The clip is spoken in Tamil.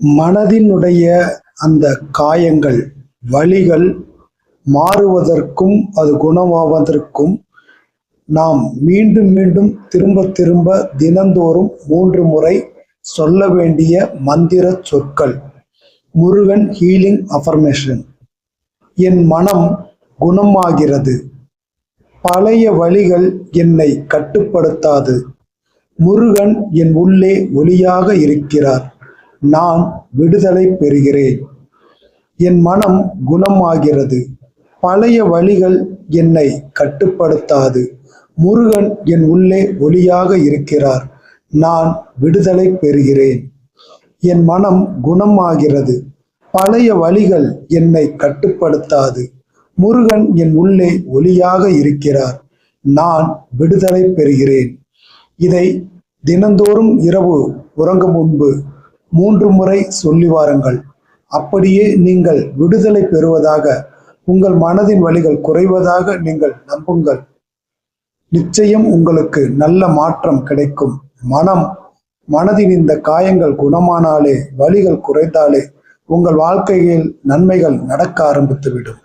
மனதினுடைய அந்த காயங்கள் வழிகள் மாறுவதற்கும் அது குணமாவதற்கும் நாம் மீண்டும் மீண்டும் திரும்ப திரும்ப தினந்தோறும் மூன்று முறை சொல்ல வேண்டிய மந்திர சொற்கள். முருகன் ஹீலிங் அஃபர்மேஷன் என் மனம் குணமாகிறது. பழைய வழிகள் என்னை கட்டுப்படுத்தாது. முருகன் என் உள்ளே ஒளியாக இருக்கிறார். நான் விடுதலை பெறுகிறேன். என் மனம் குணமாகிறது. பழைய வழிகள் என்னை கட்டுப்படுத்தாது. முருகன் என் உள்ளே ஒளியாக இருக்கிறார். நான் விடுதலை பெறுகிறேன். என் மனம் குணமாகிறது. பழைய வழிகள் என்னை கட்டுப்படுத்தாது. முருகன் என் உள்ளே ஒளியாக இருக்கிறார். நான் விடுதலை பெறுகிறேன். இதை தினந்தோறும் இரவு உறங்கும் முன்பு மூன்று முறை சொல்லி வாருங்கள். அப்படியே நீங்கள் விடுதலை பெறுவதாக உங்கள் மனதின் வழிகள் குறைவதாக நீங்கள் நம்புங்கள். நிச்சயம் உங்களுக்கு நல்ல மாற்றம் கிடைக்கும். மனம் மனதின் இந்த காயங்கள் குணமானாலே வலிகள் குறைந்தாலே உங்கள் வாழ்க்கையில் நன்மைகள் நடக்க ஆரம்பித்துவிடும்.